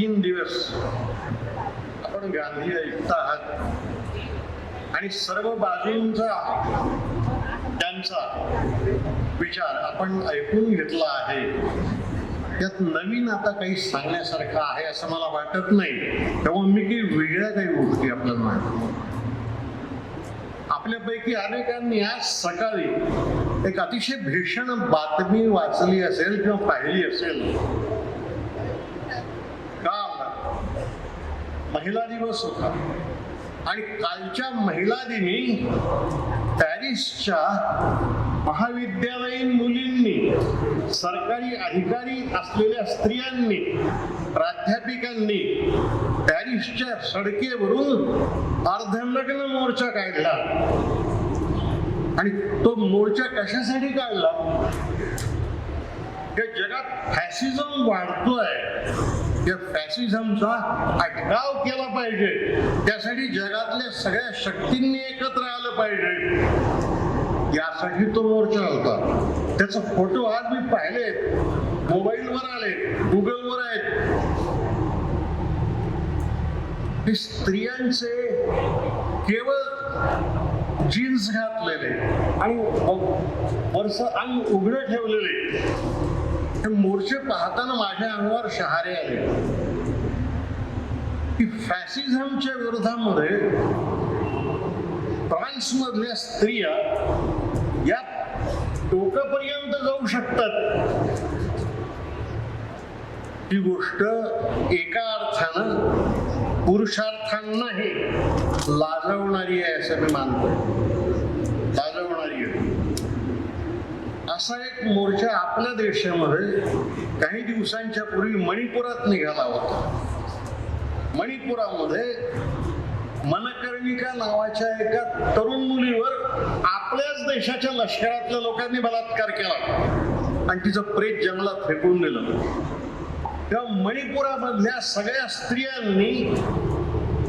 तीन दिवस आपण गांधी ऐकता आहात. आणि सर्व बाजूंचा त्यांचा विचार आपण ऐकून घेतला आहे. त्यात नवीन आता काही सांगण्यासारखं आहे असं मला वाटत नाही. तेव्हा मी काही वेगळ्या काही गोष्टी आपल्याला माहिती आपल्यापैकी अनेकांनी आज सकाळी एक अतिशय भीषण बातमी वाचली असेल किंवा पाहिली असेल काल महिला दिवस होता. आणि कालच्या महिला दिनी पॅरिसच्या महाविद्यालयीन मुलींनी सरकारी अधिकारी असलेल्या स्त्रियांनी प्राध्यापिकांनी पॅरिसच्या सडकेवरून अर्धलग्न मोर्चा काढला. आणि तो मोर्चा कशासाठी काढला? हे जगात फॅसिझम वाढतोय. त्या फॅसिझमचा अटकाव केला पाहिजे. त्यासाठी जगातल्या सगळ्या शक्तींनी एकत्र आलं पाहिजे. यासाठी तो मोर्चा होता. त्याचा फोटो आज मी पाहिले. मोबाईलवर आले गुगलवर आहेत. ते स्त्रियांचे केवळ जीन्स घातलेले आणि वरच अंग उघडं ठेवलेले. हे मोर्चे पाहताना माझ्या अंगावर शहारे आले. की फॅसिझमच्या विरोधामध्ये फ्रान्समधल्या स्त्रिया या टोकापर्यंत जाऊ शकतात. ही गोष्ट एका अर्थानं पुरुषार्थांनाही लाजवणारी आहे असं मी मानतो लाजवणारी आहे असा एक मोर्चा आपल्या देशामध्ये काही दिवसांच्या पूर्वी मणिपुरात निघाला होता. मणिपुरामध्ये मनकर्णिका नावाच्या एका तरुण मुलीवर आपल्याच देशाच्या लष्करातल्या लोकांनी बलात्कार केला. आणि तिचं प्रेत जंगलात फेकून दिलं. तेव्हा मणिपुरामधल्या सगळ्या स्त्रियांनी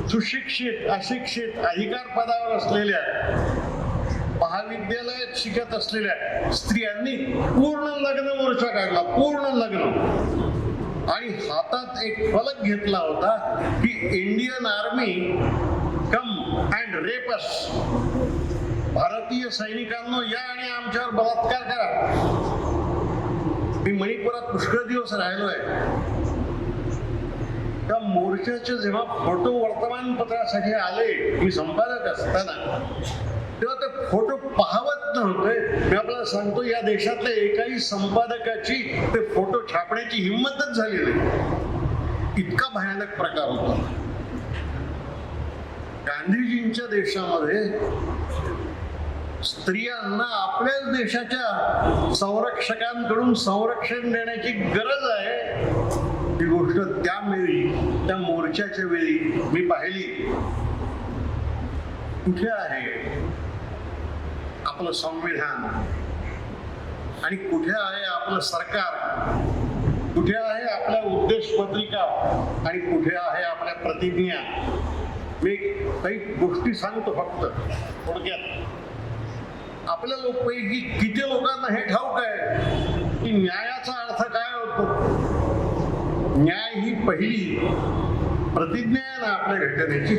सुशिक्षित अशिक्षित अधिकार पदावर असलेल्या महाविद्यालयात शिकत असलेल्या स्त्रियांनी पूर्ण लग्न मोर्चा काढला पूर्ण लग्न. आणि हातात एक फलक घेतला होता की Indian army come and rapes. भारतीय सैनिकांनो या आणि आमच्यावर बलात्कार करा. मी मणिपुरात पुष्कळ दिवस राहिलोय. त्या मोर्चाचे जेव्हा फोटो वर्तमानपत्रासाठी आले मी संपादक असताना तेव्हा ते फोटो पाहवत नव्हते. मी आपल्याला सांगतो या देशातल्या एकाही संपादकाची ते फोटो छापण्याची हिंमतच झाली नाही. इतका भयानक प्रकार होता. गांधीजींच्या देशामध्ये स्त्रियांना आपल्याच देशाच्या संरक्षकांकडून संरक्षण देण्याची गरज आहे. ही गोष्ट त्यावेळी त्या मोर्चाच्या वेळी मी पाहिली. कुठे आहे? आपलं संविधान. आणि कुठे आहे आपलं सरकार? कुठे आहे आपल्या उद्देश पत्रिका आणि कुठे आहे आपल्या प्रतिज्ञा? मी काही गोष्टी सांगतो फक्त थोडक्यात. आपल्या लोकपैकी किती लोकांना हे ठाऊक आहे की न्यायाचा अर्थ काय होतो? न्याय ही पहिली प्रतिज्ञा आहे ना आपल्या घटनेची.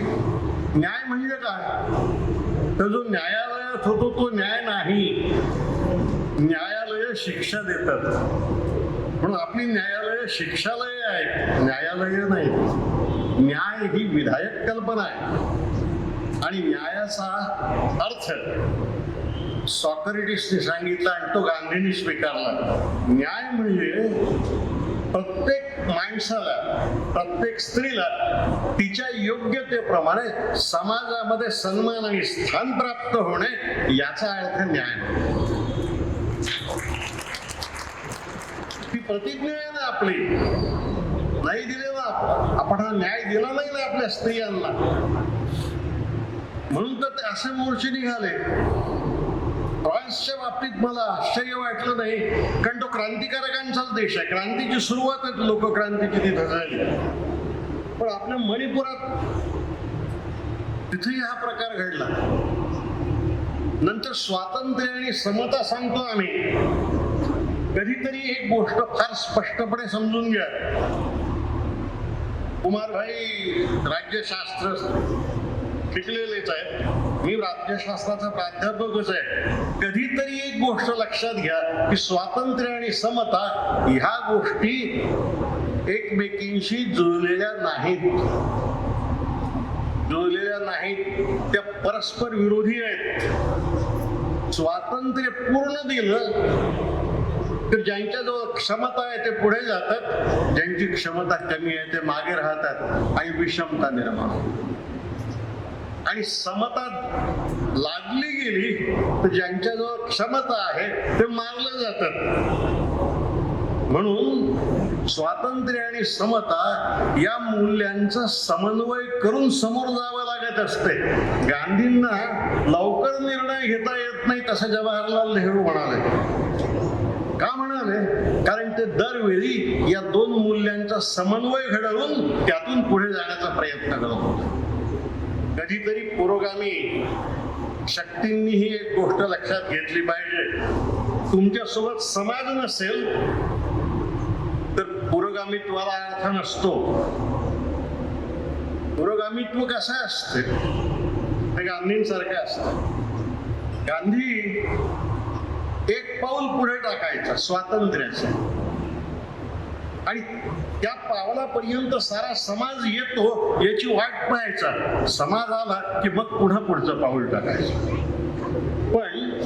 न्याय म्हणजे काय? तर जो न्यायालय न्यायालयात होतो तो न्याय नाही न्यायालय शिक्षा देतात. म्हणून आपली न्यायालय शिक्षालय आहेत न्यायालय नाही. न्याय ही विधायक कल्पना आहे. आणि न्यायाचा अर्थ सॉक्रेटिसने सांगितला आणि तो गांधींनी स्वीकारला. न्याय म्हणजे प्रत्येक माणसाला प्रत्येक स्त्रीला तिच्या योग्यतेप्रमाणे समाजामध्ये सन्मान आणि स्थान प्राप्त होणे याचा अर्थ न्याय. ती प्रतिज्ञा आहे ना आपली. नाही दिले ना आपण हा न्याय दिला नाही ना आपल्या स्त्रियांना. म्हणून तर ते असे मोर्चे निघाले. फ्रान्सच्या बाबतीत मला आश्चर्य वाटलं नाही. कारण तो क्रांतिकारकांचाच देश आहे. क्रांतीची सुरुवातच लोक क्रांतीची तिथं झाली. पण आपल्या मणिपुरात तिथेही हा प्रकार घडला. नंतर स्वातंत्र्य आणि समता सांगतो आम्ही. कधीतरी एक गोष्ट फार स्पष्टपणे समजून घ्या. कुमारभाई राज्यशास्त्र शिकलेलेच आहेत. मी राज्यशास्त्राचा प्राध्यापकच आहे. कधीतरी एक गोष्ट लक्षात घ्या की स्वातंत्र्य आणि समता ह्या गोष्टी एकमेकींशी जुळलेल्या नाहीत. जुळलेल्या नाहीत. त्या परस्पर विरोधी आहेत. स्वातंत्र्य पूर्ण दिलं तर ज्यांच्याजवळ क्षमता आहे ते पुढे जातात. ज्यांची क्षमता कमी आहे ते मागे राहतात. आणि विषमता निर्माण होते. आणि समता लागली गेली तर ज्यांच्याजवळ क्षमता आहे ते मारलं जातात. म्हणून स्वातंत्र्य आणि समता या मूल्यांचा समन्वय करून समोर जावं लागत असते. गांधींना लवकर निर्णय घेता येत नाही तसं जवाहरलाल नेहरू म्हणाले. का म्हणाले? कारण ते दरवेळी या दोन मूल्यांचा समन्वय घडवून त्यातून पुढे जाण्याचा प्रयत्न करत होते. कधीतरी पुरोगामी शक्तींनी ही एक गोष्ट लक्षात घेतली पाहिजे. तुमच्यासोबत समाज नसेल तर पुरोगामित्वाला अर्थ नसतो. पुरोगामित्व कसं असते? ते गांधींसारखं असतं. गांधी एक पाऊल पुढे टाकायचं स्वातंत्र्याचं. आणि त्या पावलापर्यंत सारा समाज येतो हो, याची वाट पाहायचा. समाज आला की मग पुन्हा पुढचं पाऊल टाकायचं. पण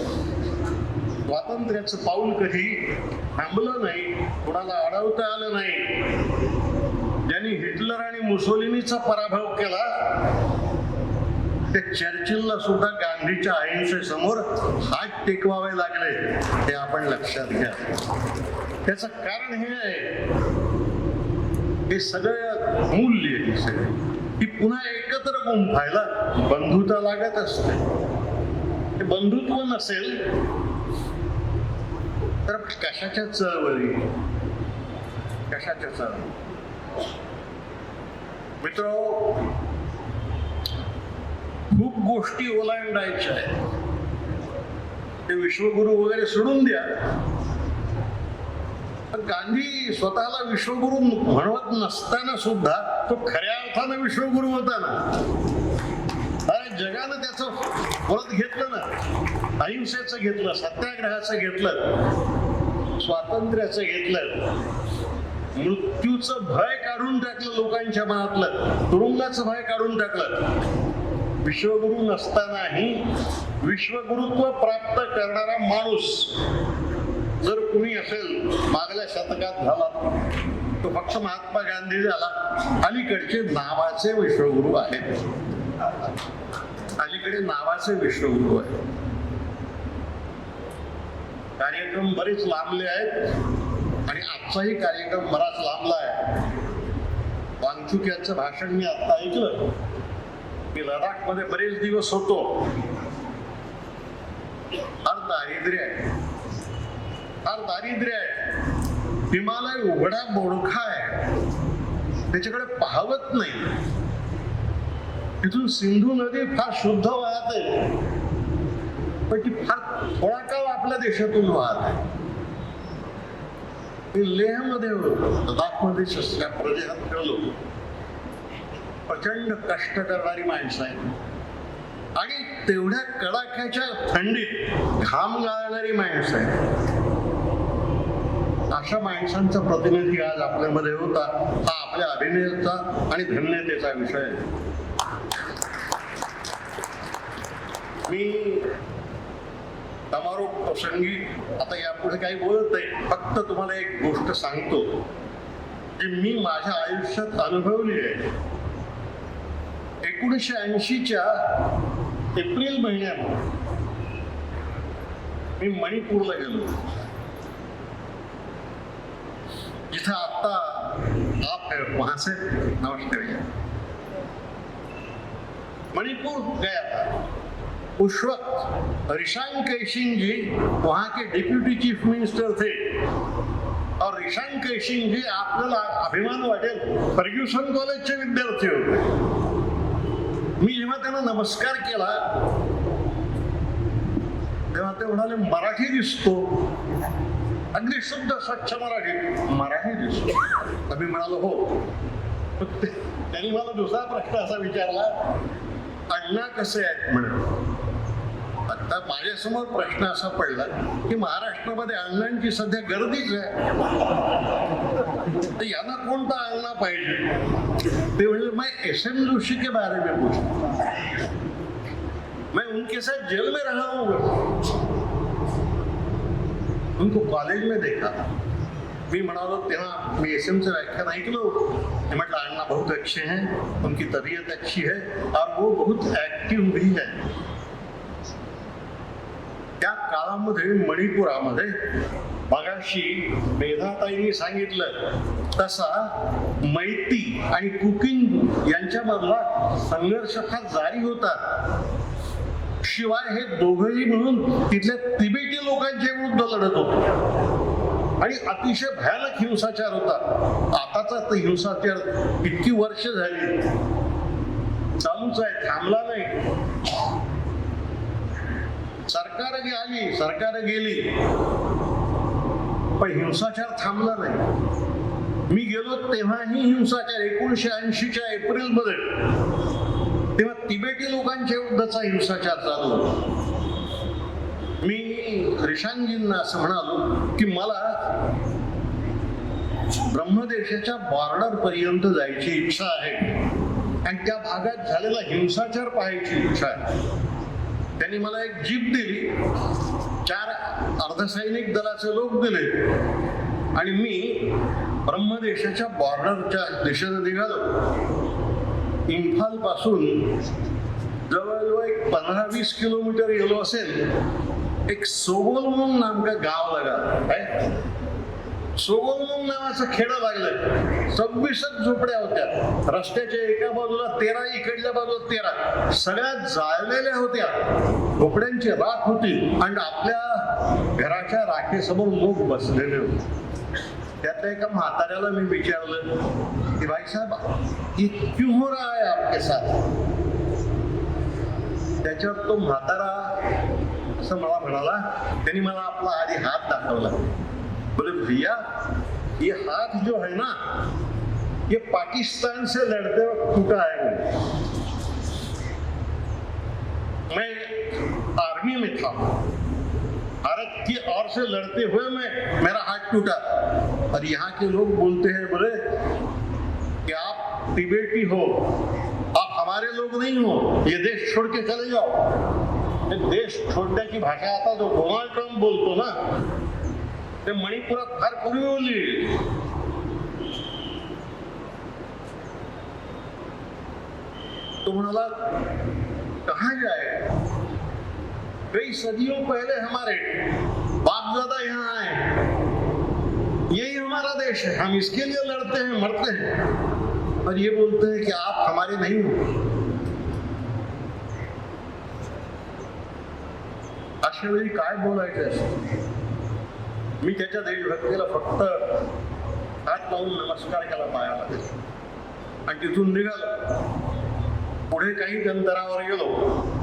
स्वातंत्र्याचं पाऊल कधी थांबलं नाही कोणाला अडवता आलं नाही. ज्यांनी हिटलर आणि मुसोलिनीचा पराभव केला ते चर्चिलला सुद्धा गांधीच्या अहिंसेसमोर हात टेकवावे लागले हे आपण लक्षात घ्या. त्याचं कारण हे आहे हे सगळं मूल्य हे ही पुन्हा एकत्र गुंफायला बंधुता लागत असते. हे बंधुत्व नसेल तर कशाच्या चळवळी? कशाच्या चळवळी? मित्र खूप गोष्टी ओलांडायच्या आहेत. ते विश्वगुरु वगैरे सोडून द्या. गांधी स्वतःला विश्वगुरु म्हणवत नसताना सुद्धा तो खऱ्या अर्थानं विश्वगुरु होता ना. अरे जगानं त्याचं परत घेतलं ना. अहिंसेचं घेतलं सत्याग्रहाचं घेतलं स्वातंत्र्याचं घेतलं. मृत्यूचं भय काढून टाकलं लोकांच्या मनातलं. तुरुंगाचं भय काढून टाकलं. विश्वगुरु नसतानाही विश्वगुरुत्व प्राप्त करणारा माणूस जर कुणी असेल मागल्या शतकात झाला तो पक्ष महात्मा गांधी झाला. अलीकडचे नावाचे विश्वगुरु आहेत. अलीकडे नावाचे विश्वगुरु आहेत. कार्यक्रम बरेच लांबले आहेत आणि आजचाही कार्यक्रम बराच लांबला आहे. वांगचुक यांचं भाषण मी आता ऐकलं. मी लडाखमध्ये बरेच दिवस होतो. फार दारिद्र्य आहे. फार दारिद्र्य आहे. हिमालय उघडा बोडखा आहे. त्याच्याकडे पाहवत नाही. तिथून सिंधू नदी फार शुद्ध वाहत आहे. पण ती फार थोडा काळ आपल्या देशातून वाहत आहे. मी लेहमध्ये होतो. लडाखमध्ये असल्या प्रदेशात गेलो प्रचंड कष्ट करणारी माणसं आहेत. आणि तेवढ्या कडाक्याच्या थंडीत घाम गाळणारी माणसं आहेत. अशा माणसांचा प्रतिनिधी आज आपल्यामध्ये होता. हा आपल्या अभिनयाचा आणि धन्यतेचा विषय आहे. मी समारोप प्रसंगी आता यापुढे काही बोलत नाही फक्त तुम्हाला एक गोष्ट सांगतो जी मी माझ्या आयुष्यात अनुभवली आहे. एकोणीसशे ऐंशीच्या एप्रिल महिन्यात मी मणिपूरला गेलो. जिथं आता आप है वहां से नमस्ते भैया मणिपुर गया था। उस वक्त ऋषांक कैसिंग जी वहां के डिप्यूटी चीफ मिनिस्टर थे। और ऋषांक कैसिंग जी आपल्याला अभिमान वाटेल फर्ग्युसन कॉलेजचे विद्यार्थी होते। मी जेव्हा त्यांना नमस्कार केला तेव्हा ते म्हणाले मराठी दिसतो. अगदी शुद्ध स्वच्छ मराठी. मराठी दिसतो आम्ही म्हणालो हो. ते- त्यांनी मला दुसरा प्रश्न असा विचारला अण्णा कसे आहेत म्हणून. आता माझ्यासमोर प्रश्न असा पडला की महाराष्ट्रामध्ये अण्णांची सध्या गर्दीच आहे. तर यांना कोणता अण्णा पाहिजे? ते म्हणजे मैं एस एम जोशी के बारे में पूछ मैं उनके साथ जेल में रहा हूँ उनको कॉलेज में देखा मी म्हणालो तेव्हा मी एस एमचं व्याख्यान ऐकलो मी म्हटलं अण्णा बहुत अच्छे हैं उनकी तबीयत अच्छी है और वो बहुत ऍक्टिव्ह भी है। त्या काळामध्ये मणिपुरामध्ये मगाशी मेधाताईंनी सांगितलं तसा मैती आणि कुकिंग यांच्यामधला संघर्ष हा जारी होता. शिवाय हे दोघंही मिळून तिथल्या तिबेटी लोकांच्या विरुद्ध लढत होते. आणि अतिशय भयानक हिंसाचार होता. आताचा तर हिंसाचार इतकी वर्ष झाली. चालूच आहे थांबला नाही. सरकार आली सरकार गेली. पण हिंसाचार थांबला नाही. मी गेलो तेव्हाही हिंसाचार एकोणीशे ऐंशीच्या एप्रिलमध्ये तेव्हा तिबेटी लोकांच्या विरुद्धचा हिंसाचार चालू मी रिशांगजींना असं म्हणालो की मला ब्रह्मदेशाच्या बॉर्डर पर्यंत जायची इच्छा आहे. आणि त्या भागात झालेला हिंसाचार पाहायची इच्छा आहे. त्यांनी मला एक जीप दिली. चार अर्धसैनिक दलाचे लोक दिले. आणि मी ब्रह्मदेशाच्या बॉर्डरच्या दिशेने निघालो. इम्फालपासून जवळजवळ एक पंधरा वीस किलोमीटर गेलो असेल एक सोगोल म्हणून नाम गाव लागा काय सोगोल म्हणून नावाचं खेडं लागलं सव्वीसच झोपड्या होत्या. रस्त्याच्या एका बाजूला तेरा इकडल्या बाजूला तेरा. सगळ्या जाळलेल्या होत्या. झोपड्यांची राख होती. आणि आपल्या घराच्या राखेसमोर लोक बसलेले होते. त्यातल्या एका म्हाताऱ्याला मी विचारलं की भाई साहेब, ये क्यों हो रहा है आपके साथ? त्याच्यावर तो म्हातारा असं मला म्हणाला, त्यांनी मला आपला आधी हात दाखवला. बोले, भैया, ये हाथ जो है ना, ये पाकिस्तान से लड़ते वक्त टूटा है मैं आर्मी में था. की ओर से लड़ते हुए मैं, मेरा हाथ टूटा। और यहाँ के लोग बोलते हैं, बोले, कि आप तिबेटी हो, आप हमारे लोग नहीं हो, ये देश छोड़ के चले जाओ। देश छोडण्याची भाषा आता जो डोनाल्ड ट्रंप बोलतो ना ते मणिपुरात फार पूर्वी बोलली तो म्हणाला कहा जाए? कई सदियों पहले हमारे बाप दादा यहाँ आए। यही हमारा देश है। हम इसके लिए लड़ते हैं मरते हैं। और ये बोलते हैं कि आप हमारे नहीं हो। अशा वेळी काय बोलायचं असतं? मी त्याच्या देशभक्तीला फक्त हात लावून नमस्कार केला पायामध्ये. आणि तिथून निघालो. पुढे काही अंतरावर गेलो.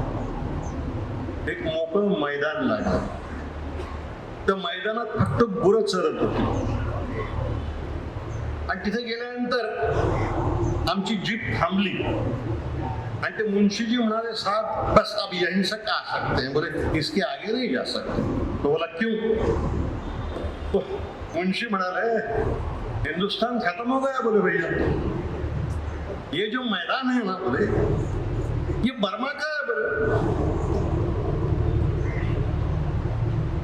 एक मोकळं मैदान लागलं. त्या मैदानात फक्त बुरं चरत होती. आणि तिथे गेल्यानंतर आमची जीप थांबली. आणि ते मुंशीजी म्हणाले साहब बस अब यहीं से आ सकते हैं? बोले इसके आगे नहीं जा सकते. तो बोला क्यों? तो मुंशी म्हणाले हिंदुस्तान खत्म हो गया बोले भैया। ये जो मैदान है ना बोले ये बर्मा का है बोले?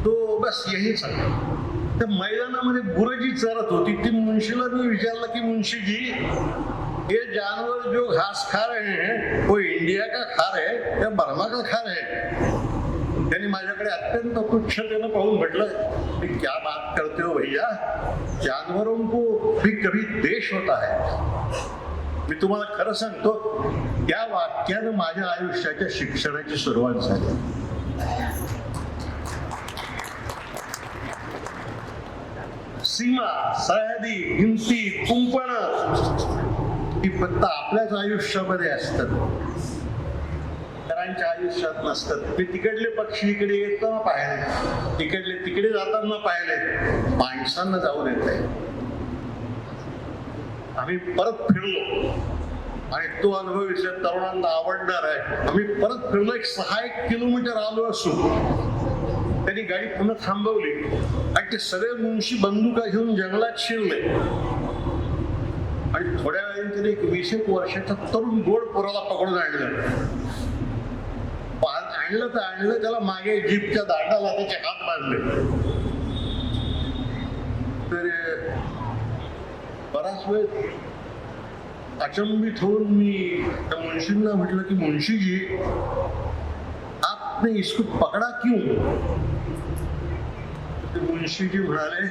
तो बस यही सगळं त्या मैदानामध्ये गुरुजी चरत होती. ती मुंशीला मी विचारलं की मुंशीजी ये जानवर जो घास खा रहे हैं वो इंडिया का खा रहे या बर्मा का खा रहे त्यांनी माझ्याकडे अत्यंत तुच्छतेनं पाहून म्हटलं मी क्या बात करते हो भैया? जानवरों को भी कभी देश होता है। मी तुम्हाला खरं सांगतो त्या वाक्यानं माझ्या आयुष्याच्या शिक्षणाची सुरुवात झाली. सीमा सरहदी भिंती कुंपण ही फक्त आपल्याच आयुष्यामध्ये असतात. इतरांच्या आयुष्यात नसतात. ते तिकडले पक्षी इकडे येताना पाहिले तिकडले तिकडे जाताना पाहिले माणसांना जाऊन येत आहे आम्ही परत फिरलो. आणि तो अनुभव इथल्या तरुणांना आवडणार आहे. आम्ही परत फिरलो. एक सहा एक किलोमीटर आलो असू. त्यांनी गाडी पुन्हा थांबवली. आणि ते सगळे मुंशी बंदुका घेऊन जंगलात शिरले. आणि थोड्या वेळाने त्याने एक वीस एक वर्षाचा तरुण गोड पोराला पकडून आणलं. आणलं तर आणलं त्याला मागे जीपच्या दांडाला त्याचे हात बांधले. तर बराच वेळ अचंबित होऊन मी त्या मुंशींना म्हटलं की मुंशीजी आपने इसको पकड़ा क्यों? ते मुंशी जी म्हणाले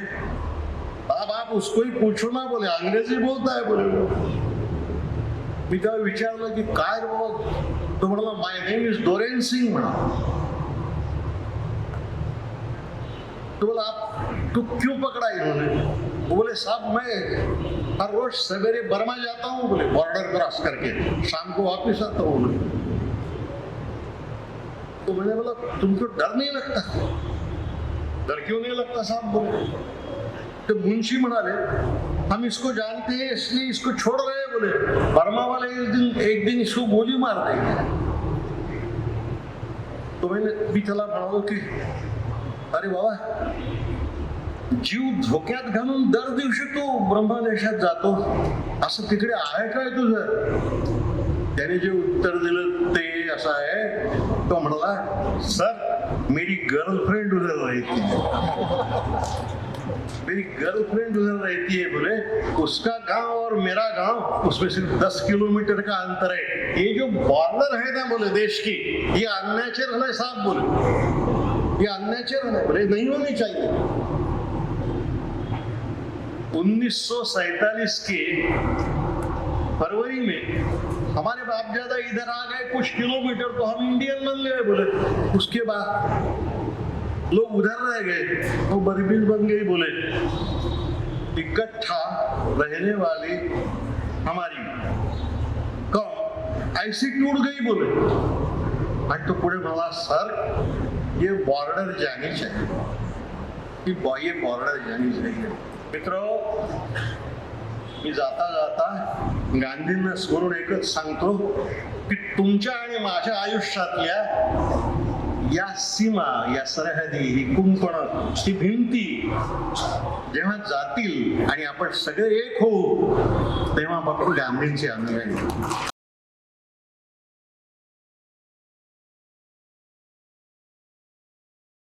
बाप आप उसको ही पूछो ना बोले अंग्रेज़ी बोलता है बोले वो." मी त्याला विचारलं की काय रे तो म्हणाला my name is Doren Singh म्हणा तो बोला आप तो क्यों पकड़ा इन्होंने? बोले साहब मैं हर रोज सवेरे बर्मा जाता हूँ बोले बॉर्डर क्रॉस करके शाम को वापस आता हूँ बोले। तो मैंने बोला तुमको डर नहीं लगता? डर क्यों नहीं लगता साहब? बोले तो मुंशी म्हणाले हम इसको जानते हैं इसलिए इसको छोड़ रहे हैं बोले. बर्मा वाले एक दिन एक दिन इसको गोली मार देंगे. तो मैंने मी त्याला म्हणालो की अरे बाबा जीव धोक्यात घालून दर दिवशी तो ब्रह्मदेशात जातो. असं तिकडे आहे काय तुझं? त्याने जे उत्तर दिलं ते असं आहे तो म्हणाला सर, मेरी गर्लफ्रेंड उधर रहती है। मेरी गर्लफ्रेंड उधर रहती है, बोले, उसका गाँव और मेरा गाँव, उसमें सिर्फ़ दस किलोमीटर का अंतर है। ये जो बॉर्डर है ना, बोले, देश की, ये अननेचुरल है साहब, बोले। ये अननेचुरल है, बोले, नहीं होनी चाहिए। 1947 के फरवरी में हमारे बाप ज़्यादा इधर आ गए कुछ किलोमीटर तो हम इंडियन बन गए बोले। उसके बाद लोग उधर रह गए वो बर्बीज बन गई बोले। इकट्ठा रहने वाली हमारी। कौन? ऐसी टूट गई बोले। आणि तो पूरे म्हणाला सर, ये बॉर्डर जानी चाहिए। ये बॉर्डर जानी चाहिए। मित्र मी जाता जाता गांधींना स्मरून एकच सांगतो की तुमच्या आणि माझ्या आयुष्यातल्या या सीमा या सरहदी ही कुंपण ही भिंती जेव्हा जातील आणि आपण सगळे एक होऊ तेव्हा बघू गांधींचे अनुयायी.